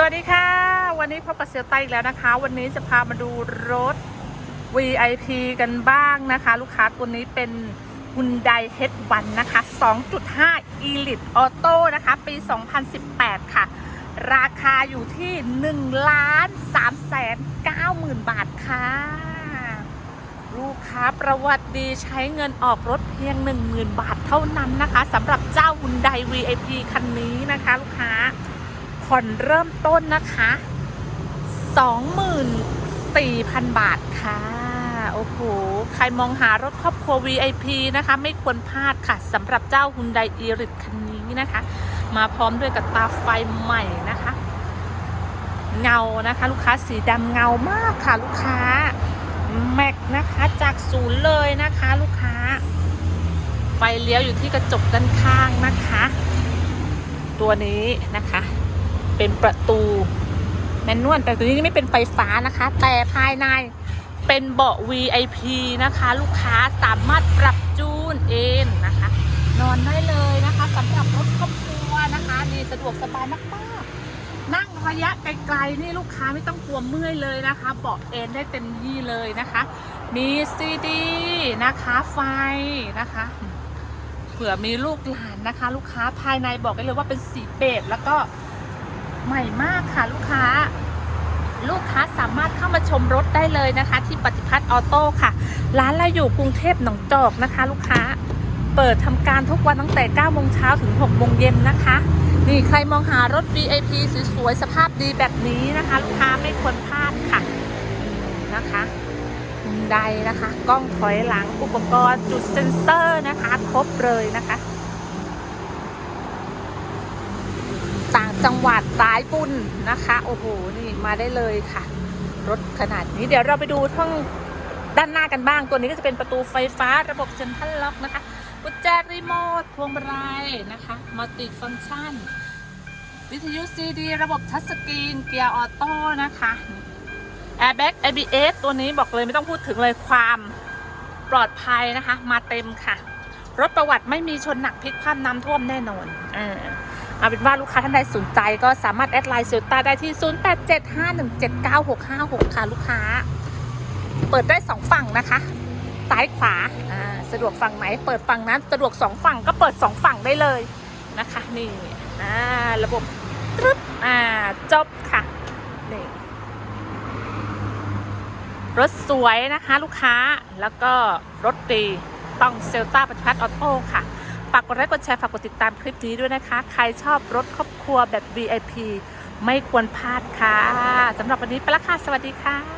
สวัสดีค่ะ วันนี้พบกับเซลต้าอีกแล้วนะคะ วันนี้จะพามาดูรถ VIP กันบ้างนะคะ ลูกค้าตัวนี้เป็น Hyundai H1 นะคะ 2.5 Elite Auto นะคะ ปี 2018 ค่ะ ราคาอยู่ที่1ล้าน3แสน9หมื่นบาทค่ะ ลูกค้าประวัติดีใช้เงินออกรถเพียง 10,000 บาทเท่านั้นนะคะสำหรับเจ้า Hyundai VIP คันนี้นะคะ ลูกค้า ผ่อนเริ่มต้นนะคะ 24,000 บาทค่ะ โอ้โห ใครมองหารถครอบครัว VIP นะคะ ไม่ควรพลาดค่ะสำหรับเจ้า Hyundai Iris คันนี้นะคะ มาพร้อมด้วยกับตาไฟใหม่นะคะ เงานะคะ ลูกค้าสีดำเงามากค่ะลูกค้าแม็กนะคะจากศูนย์เลยนะคะ ลูกค้า ไฟเลี้ยวอยู่ที่กระจกด้านข้างนะคะ ตัวนี้นะคะ เป็นประตูแมนนวลแต่ตัวนี้ไม่เป็นไฟฟ้านะคะ แต่ภายในเป็นเบาะ VIP นะคะ ลูกค้าสามารถปรับจูนเองนะคะ นอนได้เลยนะคะสำหรับรถครอบครัวนะคะนี่สะดวกสบายมากๆ นั่งระยะไกลๆนี่ลูกค้าไม่ต้องกลัวเมื่อยเลยนะคะเบาะเอนได้เต็มที่เลยนะคะ มีซีดีนะคะไฟนะคะเผื่อมีลูกหลานนะคะ ลูกค้าภายในบอกได้เลยว่าเป็นสีเบจแล้วก็ ใหม่มากค่ะลูกค้า ลูกค้าสามารถเข้ามาชมรถได้เลยนะคะ ที่ปฏิพัฒน์ออโต้ค่ะ ร้านเราอยู่กรุงเทพหนองจอกนะคะ ลูกค้า เปิดทำการทุกวันตั้งแต่9โมงเช้าถึง6โมงเย็นนะคะ นี่ใครมองหารถ VIP สวยๆสภาพดีแบบนี้นะคะ ลูกค้าไม่ควรพลาดค่ะนะคะฮุนไดนะคะ กล้องถอยหลังอุปกรณ์จุดเซ็นเซอร์นะคะ ครบเลยนะคะ ต่าง จังหวัดสายบุญนะคะ โอ้โห นี่มาได้เลยค่ะ รถขนาดนี้เดี๋ยวเราไปดูห้องด้านหน้ากันบ้าง ตัวนี้ก็จะเป็นประตูไฟฟ้าระบบเซ็นทรัลล็อกนะคะ กุญแจรีโมท พวงมาลัยนะคะ มัลติฟังก์ชัน วิทยุซีดี ระบบทัชสกรีน เกียร์ออโต้นะคะแอร์แบ็ก ABS ตัวนี้บอกเลยไม่ต้องพูดถึงเลยความปลอดภัยนะคะ มาเต็มค่ะ รถประวัติไม่มีชนหนักพลิกคว่ำน้ำท่วมแน่นอนเออ เอาเป็นว่าลูกค้าท่านใดสนใจก็สามารถแอดไลน์เซลตาได้ที่ 0875179656 ค่ะลูกค้า เปิดได้สองฝั่งนะคะ ซ้ายขวาสะดวกฝั่งไหน เปิดฝั่งนั้นสะดวกสองฝั่งก็เปิดสองฝั่งได้เลยนะคะนี่อ่าระบบตรึ๊บอ่าจบค่ะนี่รถสวยนะคะลูกค้าแล้วก็รถดีต้องเซลตาปฏิพัฒน์ออโต้ค่ะ ฝากกดไลค์กดแชร์ฝากกดติดตามคลิปนี้ด้วยนะคะ ใครชอบรถครอบครัวแบบ VIP ไม่ควรพลาดค่ะสำหรับวันนี้ไปละค่ะ สวัสดีค่ะ